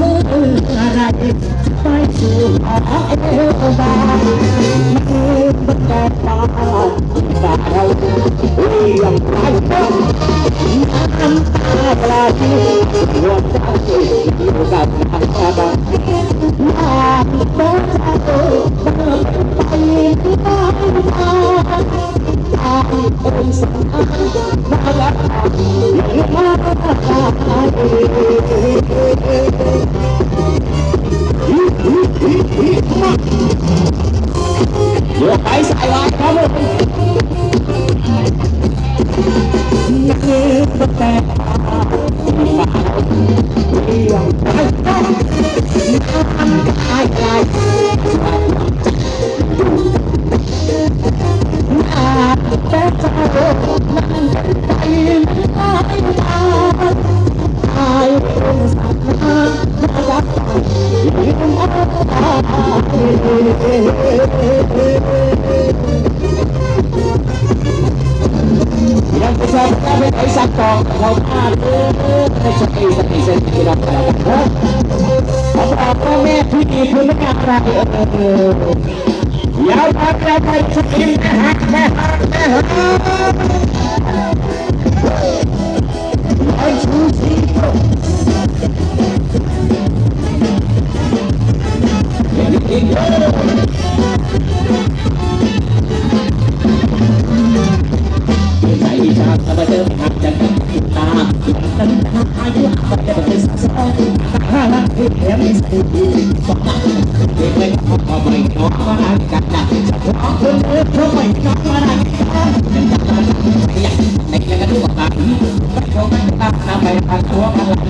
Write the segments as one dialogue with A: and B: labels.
A: มืออะไรไปสู่หาเอวบาไมือบันกอบปาบ่าเราเรียงไรบ้างน้ำตาปลาที่รวมใจอยู่กับทางตาบังหน้าโต๊ะโต๊ะไปที่บ้านตาตาเป็นสังมาแล้ว या बाबा परिस्थिति में हाथ में हारते हो मैं झूठी हूँ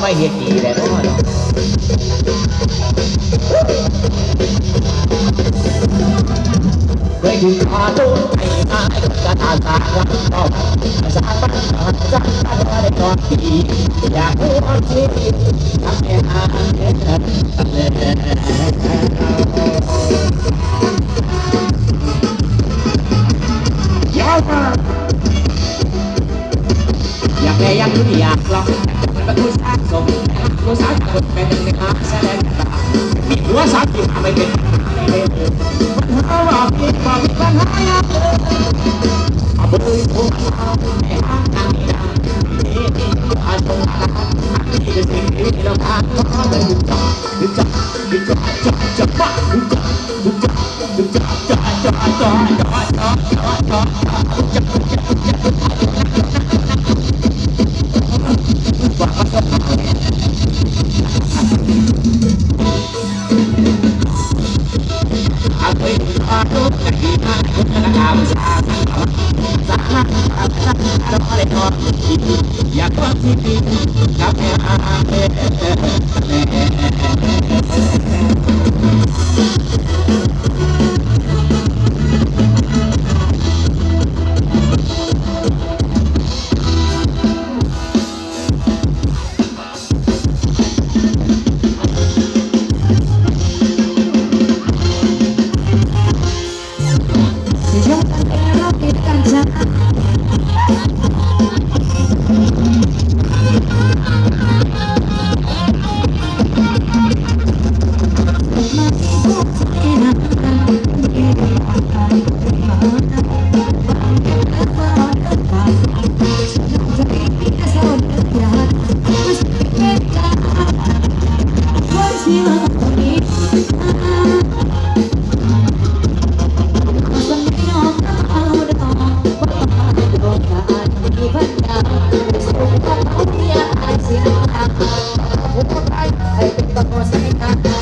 A: ไม่เห็นดีเลยเนาะ ไม่ถึงขาดูนไม่มาไอ้คนกรตาตาหลังต่อสาบันต่อจักตาต่อได้ก่อนดีอยากรู้ความจริงทำให้อาเงินทำเลยยาวมาอยากได้ยังรู้อยากลองอยากเป็นผู้สร้างสมอยากผู้สร้างคนเป็นหนึ่งในอาแสดงมีหัวสามที่หาไม่เป็น
B: Bye. Ya kwatiki kape ahe Thank you. Upang ay epekto ko sa inyo.